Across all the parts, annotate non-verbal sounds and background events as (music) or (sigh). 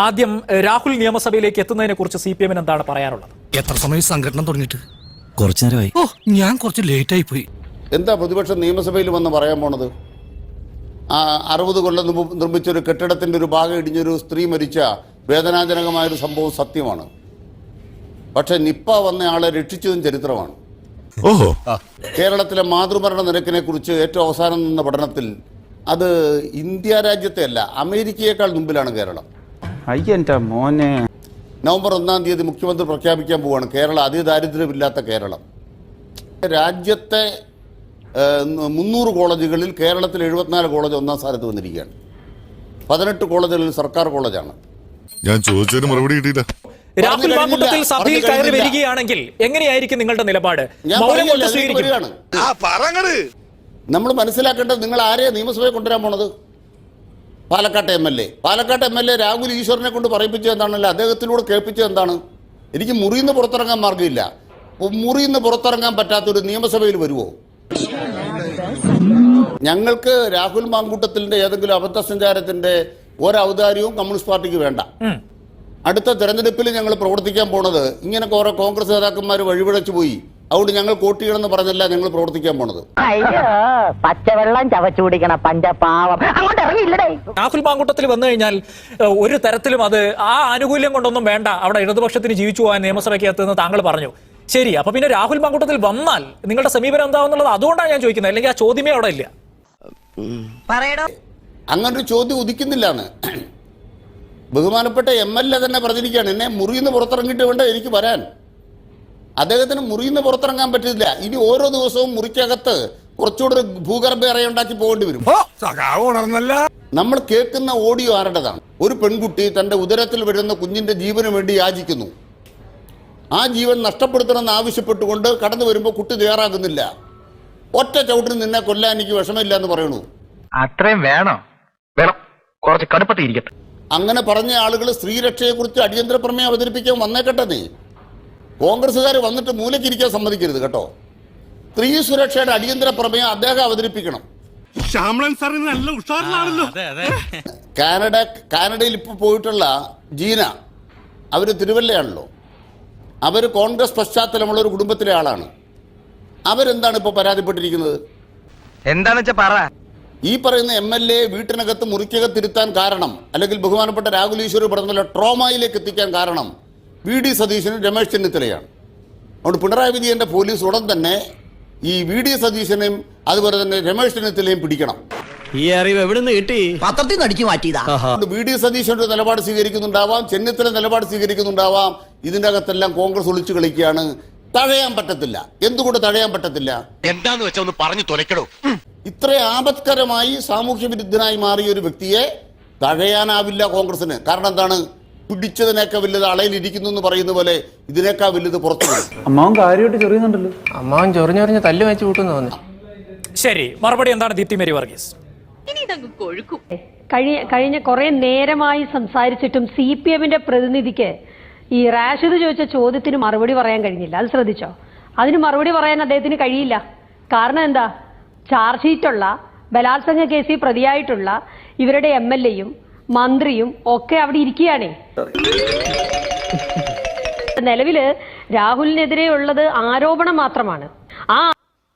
ആദ്യം രാഹുൽ നിയമസഭയിലേക്ക് എത്തുന്നതിനെ കുറിച്ച് സി പി എമ്മിന് എന്താണ് പറയാനുള്ളത്? എത്ര സമയം സംഘടന തുടങ്ങിയിട്ട്? കുറച്ചു നേരമായി. ഓ ഞാൻ കുറച്ച് ലേറ്റ് ആയി പോയി എന്താ പ്രതിപക്ഷം നിയമസഭയിൽ വന്ന് പറയാൻ പോണത്? ആ അറുപത് കൊല്ലം മുമ്പ് നിർമ്മിച്ച ഒരു കെട്ടിടത്തിന്റെ ഒരു ഭാഗം ഇടിഞ്ഞൊരു സ്ത്രീ മരിച്ച വേദനാജനകമായ ഒരു സംഭവം സത്യമാണ്. പക്ഷെ നിപ്പ വന്ന ആളെ രക്ഷിച്ചതും ചരിത്രമാണ്. ഓഹോ. കേരളത്തിലെ മാതൃമരണ നിരക്കിനെ കുറിച്ച് ഏറ്റവും അവസാനം നിന്ന പഠനത്തിൽ അത് ഇന്ത്യ രാജ്യത്തെ അല്ല അമേരിക്കയേക്കാൾ മുമ്പിലാണ് കേരളം. മോനെ. നവംബർ ഒന്നാം തീയതി മുഖ്യമന്ത്രി പ്രഖ്യാപിക്കാൻ പോവുകയാണ് കേരളം അതിദാരിദ്ര്യമില്ലാത്ത കേരളം. രാജ്യത്തെ മുന്നൂറ് കോളേജുകളിൽ കേരളത്തിൽ എഴുപത്തിനാല് കോളേജ് ഒന്നാം സ്ഥാനത്ത് വന്നിരിക്കുകയാണ്. പതിനെട്ട് കോളേജുകളിൽ സർക്കാർ കോളേജാണ്. ഞാൻ ചോദിച്ചതിന് മറുപടി കിട്ടിയില്ല. രാഹുൽ. മാങ്കൂട്ടത്തിൽ സഭയിൽ കയറി. വരികയാണെങ്കിൽ എങ്ങനെയായിരിക്കും നിങ്ങളുടെ നിലപാട്? ഞാൻ മൗനം കൊണ്ട് സ്വീകരിക്കും നമ്മൾ മനസ്സിലാക്കേണ്ടത് നിങ്ങൾ ആരെയാണ് നിയമസഭയിൽ കൊണ്ടുവരാൻ പോണത്? പാലക്കാട്ട് എം എൽ എ പാലക്കാട്ട് എം എൽ എ രാഹുൽ ഈശ്വരനെ കൊണ്ട് പറയിപ്പിച്ചത് എന്താണല്ലോ? അദ്ദേഹത്തിലൂടെ കേൾപ്പിച്ചത് എന്താണ്? എനിക്ക് മുറിയിൽ നിന്ന് പുറത്തിറങ്ങാൻ മാർഗമില്ല. മുറിയിൽ നിന്ന് പുറത്തിറങ്ങാൻ പറ്റാത്തൊരു നിയമസഭയിൽ വരുമോ ഞങ്ങൾക്ക് രാഹുൽ മാങ്കൂട്ടത്തിന്റെ ഏതെങ്കിലും അബദ്ധ സഞ്ചാരത്തിന്റെ ഒരൗദാര്യവും കമ്മ്യൂണിസ്റ്റ് പാർട്ടിക്ക് വേണ്ട. അടുത്ത തെരഞ്ഞെടുപ്പിൽ ഞങ്ങൾ പ്രവർത്തിക്കാൻ പോണത് ഇങ്ങനെ ഓരോ കോൺഗ്രസ് നേതാക്കന്മാർ വഴിപിഴച്ചു പോയി. അതുകൊണ്ട് ഞങ്ങൾ കോട്ടികളെന്ന് പറഞ്ഞല്ല ഞങ്ങൾ പ്രവർത്തിക്കാൻ പോണത്. പച്ചവെള്ളം ചവച്ചു കുടിക്കണ പഞ്ചപാവം. അങ്ങോട്ട് ഇറങ്ങിയില്ലടേ. രാഹുൽ മാങ്കൂട്ടത്തിൽ വന്നു കഴിഞ്ഞാൽ ഒരു തരത്തിലും അത് ആ ആനുകൂല്യം കൊണ്ടൊന്നും വേണ്ട. അവിടെ ഇടതുപക്ഷത്തിന് ജീവിച്ചു പോകാൻ നിയമസഭയ്ക്ക് എത്തുന്ന താങ്കൾ പറഞ്ഞു. ശരി അപ്പൊ പിന്നെ രാഹുൽ മാങ്കൂട്ടത്തിൽ വന്നാൽ നിങ്ങളുടെ സമീപനം എന്താവുന്നുള്ളത് അതുകൊണ്ടാണ് ഞാൻ ചോദിക്കുന്നത്. അല്ലെങ്കിൽ ആ ചോദ്യമേ അവിടെ ഇല്ല. പറയടോ. അങ്ങനൊരു ചോദ്യം ഉദിക്കുന്നില്ല ബഹുമാനപ്പെട്ട എം എൽ എ തന്നെ പറഞ്ഞിരിക്കുകയാണ് എന്നെ മുറിയിൽ നിന്ന് പുറത്തിറങ്ങിയിട്ട് വേണ്ട എനിക്ക് വരാൻ. അദ്ദേഹത്തിന് മുറിയിൽ നിന്ന് പുറത്തിറങ്ങാൻ പറ്റില്ല ഇനി ഓരോ ദിവസവും മുറിക്കകത്ത് കുറച്ചുകൂടെ ഒരു ഭൂഗർഭ ഇറയുണ്ടാക്കി പോകേണ്ടി വരും. നമ്മൾ കേൾക്കുന്ന ഓഡിയോ ആരുടേതാണ്? ഒരു പെൺകുട്ടി തന്റെ ഉദരത്തിൽ വരുന്ന കുഞ്ഞിന്റെ ജീവന് വേണ്ടി യാചിക്കുന്നു. ആ ജീവൻ നഷ്ടപ്പെടുത്തണമെന്ന് ആവശ്യപ്പെട്ടുകൊണ്ട് കടന്നു വരുമ്പോൾ കുട്ടി തയ്യാറാകുന്നില്ല. ഒറ്റ ചവിട്ടിന് നിന്നെ കൊല്ലാൻ എനിക്ക് വിഷമില്ല എന്ന് പറയണു അത്രയും വേണം. വേണം. കുറച്ച് കടുപ്പത്തിരിക്കട്ടെ അങ്ങനെ പറഞ്ഞ ആളുകൾ സ്ത്രീരക്ഷയെക്കുറിച്ച് അടിയന്തര പ്രമേയം അവതരിപ്പിക്കാൻ വന്നേക്കട്ടെ നീ. കോൺഗ്രസ്സുകാർ വന്നിട്ട് മൂലക്കിരിക്കാൻ സമ്മതിക്കരുത് കേട്ടോ. സ്ത്രീ സുരക്ഷയുടെ അടിയന്തര പ്രമേയം അദ്ദേഹം അവതരിപ്പിക്കണം. കാനഡ കാനഡയിൽ ഇപ്പോൾ പോയിട്ടുള്ള ജീന അവർ തിരുവല്ലയാണല്ലോ. അവർ കോൺഗ്രസ് പശ്ചാത്തലമുള്ള ഒരു കുടുംബത്തിലെ ആളാണ്. അവരെന്താണ് ഇപ്പോൾ പരാതിപ്പെട്ടിരിക്കുന്നത്? എന്താണെന്ന് വെച്ചാ പറ. ഈ പറയുന്ന എം എൽ എ വീട്ടിനകത്ത് മുറിക്കകത്തിരുത്താൻ കാരണം അല്ലെങ്കിൽ ബഹുമാനപ്പെട്ട രാഹുൽ ഈശ്വർ പറഞ്ഞ ട്രോമയിലേക്ക് എത്തിക്കാൻ കാരണം വി ഡി സതീശനും രമേശ് ചെന്നിത്തലയാണ്. അതുകൊണ്ട് പിണറായി വിജയന്റെ പോലീസ് ഉടൻ തന്നെ ഈ വി ഡി സതീശനെയും അതുപോലെ തന്നെ രമേശ് ചെന്നിത്തലയും പിടിക്കണം. ഈ അറിവ് എവിടെ നിന്ന് കിട്ടി? പത്രത്തിൽ നടിച്ചു അടിച്ചു മാറ്റിയതാ. അതുകൊണ്ട് വി ഡി സതീശൻ ഒരു നിലപാട് സ്വീകരിക്കുന്നുണ്ടാവാം ചെന്നിത്തല നിലപാട് സ്വീകരിക്കുന്നുണ്ടാവാം. ഇതിന്റെ അകത്തെല്ലാം കോൺഗ്രസ് ഒളിച്ചു കളിക്കുകയാണ്. തഴയാൻ പറ്റത്തില്ല. എന്തുകൊണ്ട് തഴയാൻ പറ്റത്തില്ല? എന്താന്ന് വെച്ചാ ഒന്ന് പറഞ്ഞു തുലക്കടോ. ഇത്ര ആപത്കരമായി സാമൂഹ്യ വിരുദ്ധനായി മാറിയ ഒരു വ്യക്തിയെ തഴയാനാവില്ല കോൺഗ്രസിന് കാരണം എന്താണ്? പിടിച്ചതിനേക്കാൾ വലുത് അളയിലിരിക്കുന്നു എന്ന് പറയുന്ന പോലെ ഇതിനേക്കാൾ വലുത് പുറത്തു വരും. അമ്മാവൻ കാര്യമായിട്ട് ചെറിയുന്നുണ്ടല്ലോ. അമ്മാവൻ ചൊറിഞ്ഞൊറിഞ്ഞ് തല്ല് വെച്ച് കൂട്ടുന്നു ശരി മറുപടി എന്താണ് ദീപ്തി മേരി വർഗീസ്? കഴിഞ്ഞ കഴിഞ്ഞ കുറെ നേരമായി സംസാരിച്ചിട്ടും സി പി എമ്മിന്റെ പ്രതിനിധിക്ക് ഈ റാഷിദ് ചോദിച്ച ചോദ്യത്തിന് മറുപടി പറയാൻ കഴിഞ്ഞില്ല. അത് ശ്രദ്ധിച്ചോ? അതിന് മറുപടി പറയാൻ അദ്ദേഹത്തിന് കഴിയില്ല. കാരണം എന്താ? ചാർജ് ഷീറ്റുള്ള ബലാത്സംഗ കേസിൽ പ്രതിയായിട്ടുള്ള ഇവരുടെ എം എൽ എയും മന്ത്രിയും ഒക്കെ അവിടെ ഇരിക്കുകയാണേ. നിലവിൽ രാഹുലിനെതിരെ ഉള്ളത് ആരോപണം മാത്രമാണ്. ആ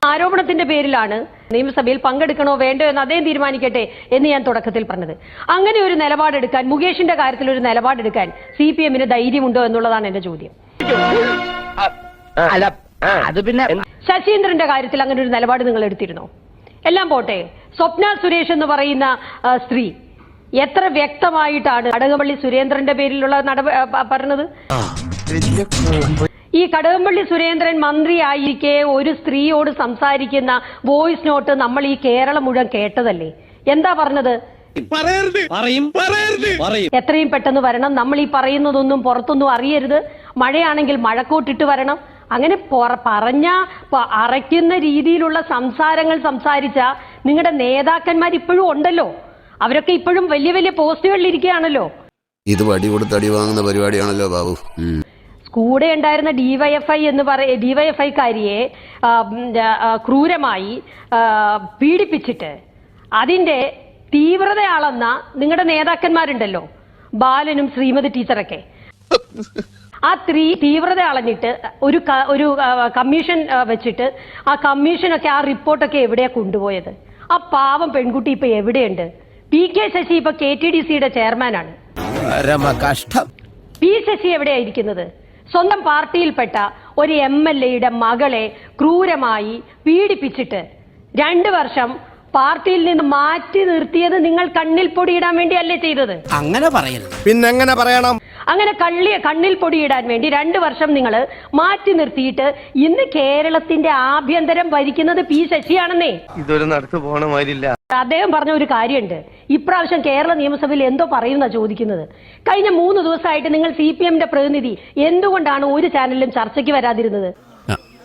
ആരോപണത്തിന്റെ പേരിലാണ് നിയമസഭയിൽ പങ്കെടുക്കണോ വേണ്ടോ എന്ന് അദ്ദേഹം തീരുമാനിക്കട്ടെ എന്ന് ഞാൻ തുടക്കത്തിൽ പറഞ്ഞത്. അങ്ങനെ ഒരു നിലപാടെടുക്കാൻ മുകേഷിന്റെ കാര്യത്തിൽ ഒരു നിലപാടെടുക്കാൻ സി പി എമ്മിന് ധൈര്യമുണ്ടോ എന്നുള്ളതാണ് എന്റെ ചോദ്യം. അത് പിന്നെ ശശീന്ദ്രന്റെ കാര്യത്തിൽ അങ്ങനെ ഒരു നിലപാട് നിങ്ങൾ എടുത്തിരുന്നോ? എല്ലാം പോട്ടെ. സ്വപ്ന സുരേഷ് എന്ന് പറയുന്ന സ്ത്രീ. എത്ര വ്യക്തമായിട്ടാണ് കടകംപള്ളി സുരേന്ദ്രന്റെ പേരിലുള്ള നടപ ആ, പറഞ്ഞത്? ഈ കടകംപള്ളി സുരേന്ദ്രൻ മന്ത്രിയായിരിക്കെ ഒരു സ്ത്രീയോട് സംസാരിക്കുന്ന വോയിസ് നോട്ട് നമ്മൾ ഈ കേരളം മുഴുവൻ കേട്ടതല്ലേ? എന്താ പറഞ്ഞത്? എത്രയും പെട്ടെന്ന് വരണം. നമ്മൾ ഈ പറയുന്നതൊന്നും പുറത്തൊന്നും അറിയരുത്. മഴയാണെങ്കിൽ മഴക്കോട്ടിട്ട് വരണം. അങ്ങനെ പറഞ്ഞ അറയ്ക്കുന്ന രീതിയിലുള്ള സംസാരങ്ങൾ സംസാരിച്ച നിങ്ങളുടെ നേതാക്കന്മാർ ഇപ്പോഴും ഉണ്ടല്ലോ. അവരൊക്കെ ഇപ്പോഴും വലിയ വലിയ പോസ്റ്റുകളിൽ ഇരിക്കുകയാണല്ലോ. ഇത് വടി കൊടുത്ത് അടി വാങ്ങുന്ന പരിപാടിയാണല്ലോ ബാബു. കൂടെ ഉണ്ടായിരുന്ന ഡിവൈഎഫ്ഐ എന്ന് പറയ ഡിവൈഎഫ്ഐക്കാരിയെ ക്രൂരമായി പീഡിപ്പിച്ചിട്ട് അതിന്റെ തീവ്രത അളന്ന നിങ്ങളുടെ നേതാക്കന്മാരുണ്ടല്ലോ ബാലനും ശ്രീമതി ടീച്ചറൊക്കെ. ആ ത്രീ തീവ്രത അളഞ്ഞിട്ട് ഒരു ഒരു കമ്മീഷൻ വെച്ചിട്ട് ആ കമ്മീഷനൊക്കെ ആ റിപ്പോർട്ടൊക്കെ എവിടെയാ കൊണ്ടുപോയത്? ആ പാവം പെൺകുട്ടി ഇപ്പൊ എവിടെയുണ്ട്? പി കെ ശശി ഇപ്പൊ കെ ടി ഡി സിയുടെ ചെയർമാനാണ്. കഷ്ടം പി ശശി എവിടെയായിരിക്കുന്നത്? സ്വന്തം പാർട്ടിയിൽപ്പെട്ട ഒരു എം എൽ എയുടെ മകളെ ക്രൂരമായി പീഡിപ്പിച്ചിട്ട് രണ്ട് വർഷം പാർട്ടിയിൽ നിന്ന് മാറ്റി നിർത്തിയത് നിങ്ങൾ കണ്ണിൽ പൊടിയിടാൻ വേണ്ടിയല്ലേ ചെയ്തത്? അങ്ങനെ പറയരുത്. പിന്നെങ്ങനെ പറയണം? അങ്ങനെ കള്ളിയ കണ്ണിൽ പൊടിയിടാൻ വേണ്ടി രണ്ട് വർഷം നിങ്ങൾ മാറ്റി നിർത്തിയിട്ട് ഇന്ന് കേരളത്തിന്റെ ആഭ്യന്തരം ഭരിക്കുന്നത് പി ശശിയാണെന്നേ. ഇതൊരു നടത്തു പോണ മാതിരില്ല. അദ്ദേഹം പറഞ്ഞ ഒരു കാര്യമുണ്ട്. ഇപ്രാവശ്യം കേരള നിയമസഭയിൽ എന്തോ പറയുന്ന ചോദിക്കുന്നത്. കഴിഞ്ഞ മൂന്ന് ദിവസമായിട്ട് നിങ്ങൾ സി പി എമ്മിന്റെ പ്രതിനിധി എന്തുകൊണ്ടാണ് ഒരു ചാനലിലും ചർച്ചയ്ക്ക് വരാതിരുന്നത്?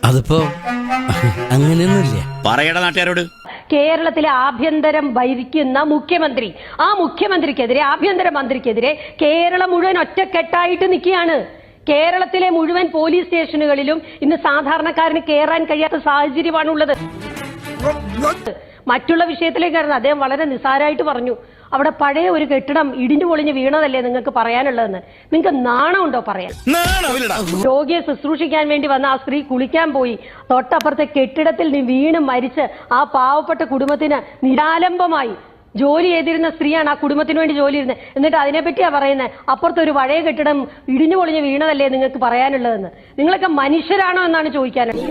അതിപ്പോ അങ്ങനെയൊന്നുമില്ല. പറയട നാട്ടുകാരോട്. കേരളത്തിലെ ആഭ്യന്തരം ഭരിക്കുന്ന മുഖ്യമന്ത്രി ആ മുഖ്യമന്ത്രിക്കെതിരെ ആഭ്യന്തര മന്ത്രിക്കെതിരെ കേരളം മുഴുവൻ ഒറ്റക്കെട്ടായിട്ട് നിൽക്കുകയാണ്. കേരളത്തിലെ മുഴുവൻ പോലീസ് സ്റ്റേഷനുകളിലും ഇന്ന് സാധാരണക്കാരന് കയറാൻ കഴിയാത്ത സാഹചര്യമാണുള്ളത്. മറ്റുള്ള വിഷയത്തിലേക്ക് ആയിരുന്നു അദ്ദേഹം വളരെ നിസാരമായിട്ട് പറഞ്ഞു അവിടെ പഴയ ഒരു കെട്ടിടം ഇടിഞ്ഞു പൊളിഞ്ഞ് വീണതല്ലേ നിങ്ങൾക്ക് പറയാനുള്ളതെന്ന്. നിങ്ങൾക്ക് നാണമുണ്ടോ പറയാൻ? രോഗിയെ ശുശ്രൂഷിക്കാൻ വേണ്ടി വന്ന ആ സ്ത്രീ കുളിക്കാൻ പോയി. തൊട്ടപ്പുറത്തെ കെട്ടിടത്തിൽ നീ വീണ് മരിച്ച് ആ പാവപ്പെട്ട കുടുംബത്തിന് നിരാലംബമായി. ജോലി ചെയ്തിരുന്ന സ്ത്രീയാണ് ആ കുടുംബത്തിന് വേണ്ടി ജോലി ഇരുന്നത്. എന്നിട്ട് അതിനെപ്പറ്റിയാ പറയുന്നത്? അപ്പുറത്തെ ഒരു പഴയ കെട്ടിടം ഇടിഞ്ഞു പൊളിഞ്ഞ് വീണതല്ലേ നിങ്ങൾക്ക് പറയാനുള്ളതെന്ന്. നിങ്ങളൊക്കെ മനുഷ്യരാണോ എന്നാണ് ചോദിക്കാനുള്ളത്.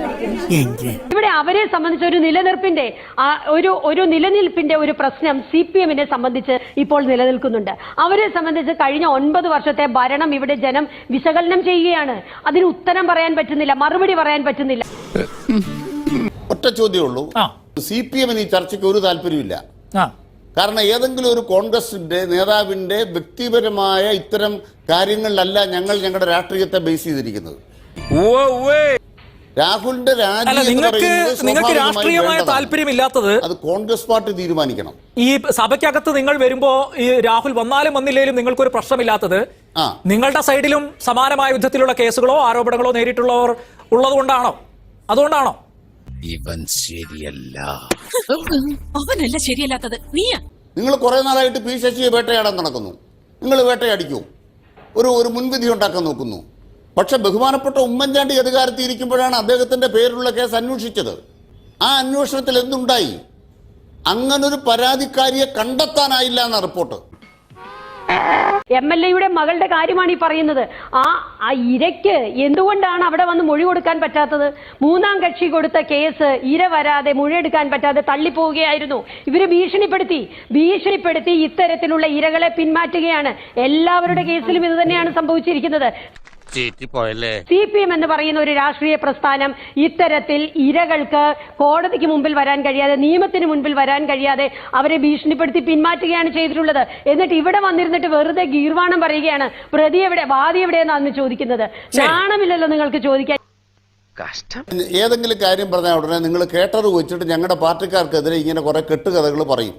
ഇവിടെ അവരെ സംബന്ധിച്ച് ഒരു നിലനിൽപ്പിന്റെ ആ ഒരു ഒരു നിലനിൽപ്പിന്റെ ഒരു പ്രശ്നം സി പി എമ്മിനെ സംബന്ധിച്ച് ഇപ്പോൾ നിലനിൽക്കുന്നുണ്ട്. അവരെ സംബന്ധിച്ച് കഴിഞ്ഞ ഒൻപത് വർഷത്തെ ഭരണം ഇവിടെ ജനം വിശകലനം ചെയ്യുകയാണ്. അതിന് ഉത്തരം പറയാൻ പറ്റുന്നില്ല മറുപടി പറയാൻ പറ്റുന്നില്ല. ഒറ്റ ചോദ്യമേ ഉള്ളൂ. ആ. സി പി എമ്മിന് ഈ ചർച്ചയ്ക്ക് ഒരു താല്പര്യമില്ല ആ. കാരണം ഏതെങ്കിലും ഒരു കോൺഗ്രസിന്റെ നേതാവിന്റെ വ്യക്തിപരമായ ഇത്തരം കാര്യങ്ങളിലല്ല ഞങ്ങൾ ഞങ്ങളുടെ രാഷ്ട്രീയത്തെ ബേസ് ചെയ്തിരിക്കുന്നത്. രാഹുലിന്റെ നിങ്ങൾക്ക് നിങ്ങൾക്ക് രാഷ്ട്രീയമായ. താല്പര്യമില്ലാത്തത് അത് കോൺഗ്രസ് പാർട്ടി തീരുമാനിക്കണം. ഈ സഭയ്ക്കകത്ത് നിങ്ങൾ വരുമ്പോ ഈ രാഹുൽ വന്നാലും വന്നില്ലേലും നിങ്ങൾക്കൊരു പ്രശ്നമില്ലാത്തത് നിങ്ങളുടെ സൈഡിലും സമാനമായ യുദ്ധത്തിലുള്ള കേസുകളോ ആരോപണങ്ങളോ നേരിട്ടുള്ളവർ ഉള്ളതുകൊണ്ടാണോ? അതുകൊണ്ടാണോ? ഇവൻ ശരിയല്ല. (laughs) അവനല്ല ശരിയല്ലാത്തത്. നീയാ. നിങ്ങൾ കുറെ നാളായിട്ട് പി ശശിയെ വേട്ടയാടാൻ നടക്കുന്നു. നിങ്ങൾ വേട്ടയാടിക്കൂ. ഒരു ഒരു മുൻവിധി ഉണ്ടാക്കാൻ നോക്കുന്നു. പക്ഷെ ബഹുമാനപ്പെട്ട ഉമ്മൻചാണ്ടി അധികാരത്തിൽ ഇരിക്കുമ്പോഴാണ് അദ്ദേഹത്തിന്റെ പേരിലുള്ള കേസ് അന്വേഷിച്ചത്. ആ അന്വേഷണത്തിൽ എന്തുണ്ടായി? അങ്ങനൊരു പരാതിക്കാരിയെ കണ്ടെത്താനായില്ല എന്ന റിപ്പോർട്ട്. എം എൽ എയുടെ മകളുടെ കാര്യമാണ് ഈ പറയുന്നത്. ആ ആ ഇരയ്ക്ക് എന്തുകൊണ്ടാണ് അവിടെ വന്ന് മൊഴി കൊടുക്കാൻ പറ്റാത്തത്? മൂന്നാം കക്ഷി കൊടുത്ത കേസ് ഇര വരാതെ മൊഴിയെടുക്കാൻ പറ്റാതെ തള്ളിപ്പോവുകയായിരുന്നു. ഇവർ ഭീഷണിപ്പെടുത്തി. ഭീഷണിപ്പെടുത്തി ഇത്തരത്തിലുള്ള ഇരകളെ പിന്മാറ്റുകയാണ്. എല്ലാവരുടെ കേസിലും ഇത് തന്നെയാണ് സംഭവിച്ചിരിക്കുന്നത്. സി പി എം എന്ന് പറയുന്ന ഒരു രാഷ്ട്രീയ പ്രസ്ഥാനം ഇത്തരത്തിൽ ഇരകൾക്ക് കോടതിക്ക് മുമ്പിൽ വരാൻ കഴിയാതെ നിയമത്തിന് മുൻപിൽ വരാൻ കഴിയാതെ അവരെ ഭീഷണിപ്പെടുത്തി പിന്മാറ്റുകയാണ് ചെയ്തിട്ടുള്ളത്. എന്നിട്ട് ഇവിടെ വന്നിരുന്നിട്ട് വെറുതെ ഗീർവാണം പറയുകയാണ്. പ്രതി എവിടെ വാദി എവിടെയെന്നാണ് ചോദിക്കുന്നത്? നാണമില്ലല്ലോ നിങ്ങൾക്ക് ചോദിക്കാൻ. കഷ്ടം. ഏതെങ്കിലും കാര്യം പറഞ്ഞാൽ ഉടനെ നിങ്ങൾ കേട്ടത് വെച്ചിട്ട് ഞങ്ങളുടെ പാർട്ടിക്കാർക്കെതിരെ ഇങ്ങനെ കുറെ കെട്ടുകഥകൾ പറയും.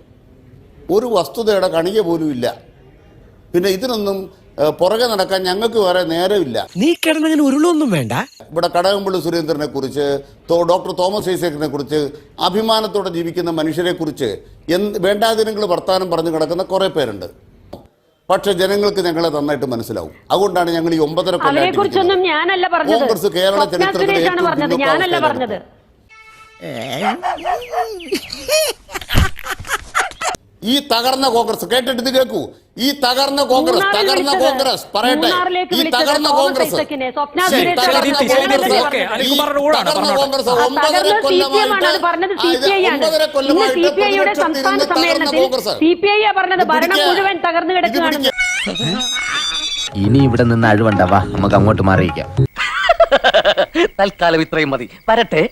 ഒരു വസ്തുതയുടെ കണിക പോലും ഇല്ല. പിന്നെ ഇതിനൊന്നും പുറകെ നടക്കാൻ ഞങ്ങൾക്ക് വേറെ നേരമില്ല. നീ കിടന്നങ്ങനെ ഉരുളൊന്നും വേണ്ട. ഇവിടെ കടകംപള്ളി സുരേന്ദ്രനെ കുറിച്ച് ഡോക്ടർ തോമസ് ഐസക്കിനെ കുറിച്ച് അഭിമാനത്തോടെ ജീവിക്കുന്ന മനുഷ്യരെ കുറിച്ച് എന്ത് വേണ്ടാതിനങ്ങൾ വർത്തമാനം പറഞ്ഞു കിടക്കുന്ന കുറെ പേരുണ്ട്. പക്ഷെ ജനങ്ങൾക്ക് ഞങ്ങളെ നന്നായിട്ട് മനസ്സിലാവും. അതുകൊണ്ടാണ് ഞങ്ങൾ ഈ ഒമ്പതര. ഞാനല്ല പറഞ്ഞത്. കോൺഗ്രസ് കേരള ചരിത്രത്തിൽ ചരിത്രത്തിലെ ഏറ്റവും പറഞ്ഞത് പിന്നോക്ക ഞാനല്ല അവസ്ഥയിലാണ് പറഞ്ഞത് ഈ തകർന്ന കോൺഗ്രസ് കേട്ടിട്ട് ഇത് കേൾക്കൂ. ഈ തകർന്ന കോൺഗ്രസ് തകർന്ന കോൺഗ്രസ് പറയട്ടെ. ഈ തകർന്ന കോൺഗ്രസ്. തകർന്ന കോൺഗ്രസ്. ഒമ്പതര കൊല്ലമായിട്ട് ഒമ്പതര കൊല്ലമായിട്ട് തകർന്ന സമ്മേളനത്തിൽ കോൺഗ്രസ്. ഇനി ഇവിടെ നിന്ന് അഴിവണ്ടാവാ നമുക്ക് അങ്ങോട്ട് മാറിയിക്കാം തൽക്കാലം ഇത്രയും മതി. വരട്ടെ.